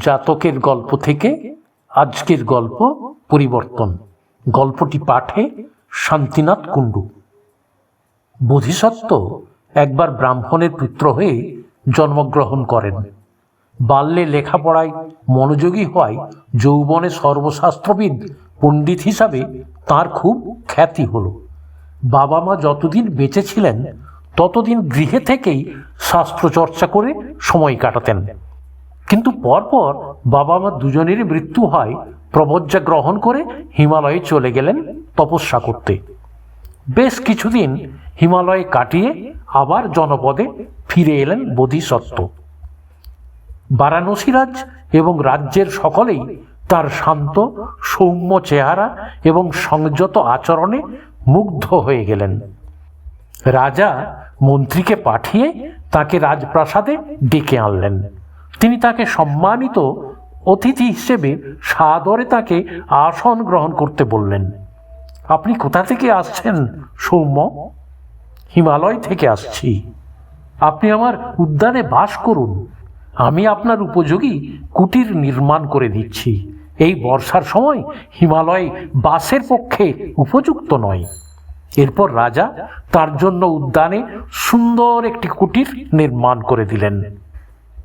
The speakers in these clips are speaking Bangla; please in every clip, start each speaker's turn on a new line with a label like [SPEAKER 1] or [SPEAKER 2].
[SPEAKER 1] জাতকের গল্প থেকে আজকের গল্প পরিবর্তন। গল্পটি পাঠে শান্তিনাথ কুণ্ডু। বোধিসত্ত্ব একবার ব্রাহ্মণের পুত্র হয়ে জন্মগ্রহণ করেন। বাল্যে লেখাপড়ায় মনোযোগী হওয়ায় যৌবনে সর্বশাস্ত্রবিদ পণ্ডিত হিসাবে তার খুব খ্যাতি হলো। বাবা মা যতদিন বেঁচে ছিলেন, ততদিন গৃহে থেকেই শাস্ত্র চর্চা করে সময় কাটাতেন। কিন্তু পরপর বাবা মা দুজনেরই মৃত্যু হয় প্রবজ্জা গ্রহণ করে হিমালয়ে চলে গেলেন তপস্যা করতে। বেশ কিছুদিন হিমালয়ে কাটিয়ে আবার জনপদে ফিরে এলেন বোধিসত্ত্ব। বারাণসীরাজ এবং রাজ্যের সকলেই তার শান্ত, সৌম্য চেহারা এবং সংযত আচরণে মুগ্ধ হয়ে গেলেন। রাজা মন্ত্রীকে পাঠিয়ে তাকে রাজপ্রাসাদে ডেকে আনলেন। তিনি তাকে সম্মানিত অতিথি হিসেবে সাদরে তাকে আসন গ্রহণ করতে বললেন। আপনি কোথা থেকে আসছেন, সৌম্য? হিমালয় থেকে আসছি। আপনি আমার উদ্যানে বাস করুন। আমি আপনার উপযোগী কুটির নির্মাণ করে দিচ্ছি। এই বর্ষার সময় হিমালয় বাসের পক্ষে উপযুক্ত নয়। এরপর রাজা তার জন্য উদ্যানে সুন্দর একটি কুটির নির্মাণ করে দিলেন।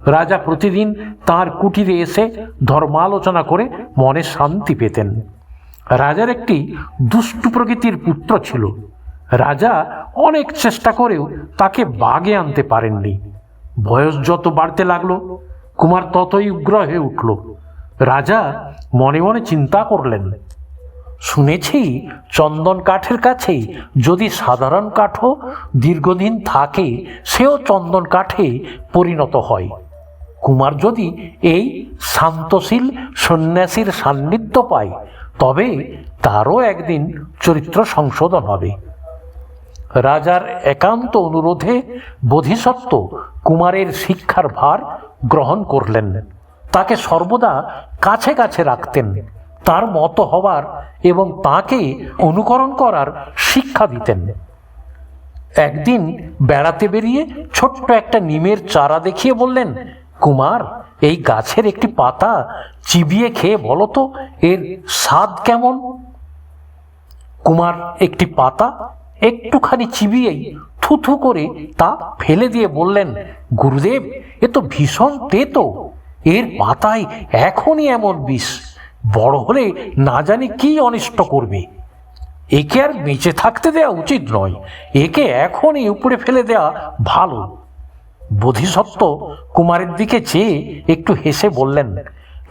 [SPEAKER 1] রাজা প্রতিদিন তার কুটিরে এসে ধর্মালোচনা করে মনে শান্তি পেতেন। রাজার একটি দুষ্টু প্রকৃতির পুত্র ছিল। রাজা অনেক চেষ্টা করেও তাকে বাগে আনতে পারেননি। বয়স যত বাড়তে লাগল, কুমার ততই উগ্র হয়ে উঠল। রাজা মনে মনে চিন্তা করলেন, শুনেছি চন্দন কাঠের কাছেই যদি সাধারণ কাঠও দীর্ঘদিন থাকে, সেও চন্দন কাঠে পরিণত হয়। কুমার যদি এই শান্তশীল সন্ন্যাসীর সান্নিধ্য পায়, তবে তারও একদিন চরিত্র সংশোধন হবে। রাজার একান্ত অনুরোধে বোধিসত্ত্ব কুমারের শিক্ষার ভার গ্রহণ করলেন। তাকে সর্বদা কাছে কাছে রাখতেন। তার মতো হবার এবং তাকে অনুকরণ করার শিক্ষা দিতেন। একদিন বেড়াতে বেরিয়ে ছোট্ট একটা নিমের চারা দেখিয়ে বললেন কুমার, এই গাছের একটি পাতা চিবিয়ে খেয়ে বলো তো, এর স্বাদ কেমন? কুমার একটি পাতা একটুখানি চিবিয়েই থুথু করে তা ফেলে দিয়ে বললেন, গুরুদেব, এ তো ভীষণ তেতো, এর পাতায় এখনই এমন বিষ, বড় হলে না জানি কি অনিষ্ট করবে। একে আর বেঁচে থাকতে দেওয়া উচিত নয়, একে এখনই উপরে ফেলে দেওয়া ভালো। বোধিসত্ত্ব কুমারের দিকে চেয়ে একটু হেসে বললেন,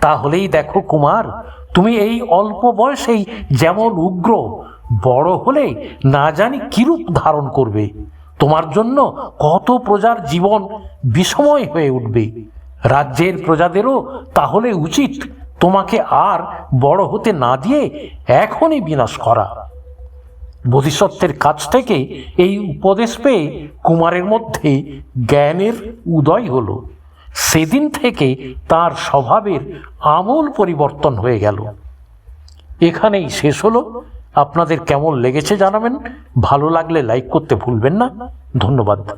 [SPEAKER 1] তাহলেই দেখো কুমার, তুমি এই অল্প বয়সেই যেমন উগ্র, বড় হলে না জানি কিরূপ ধারণ করবে। তোমার জন্য কত প্রজার জীবন বিষময় হয়ে উঠবে। রাজ্যের প্রজাদেরও তাহলে উচিত তোমাকে আর বড় হতে না দিয়ে এখনই বিনাশ করা। বোধিসত্ত্বের কাছ থেকে এই উপদেশ পেয়ে কুমারের মধ্যে জ্ঞানের উদয় হল। সেদিন থেকে তার স্বভাবের আমূল পরিবর্তন হয়ে গেল। এখানেই শেষ হলো। আপনাদের কেমন লেগেছে জানাবেন? ভালো লাগলে লাইক করতে ভুলবেন না। ধন্যবাদ।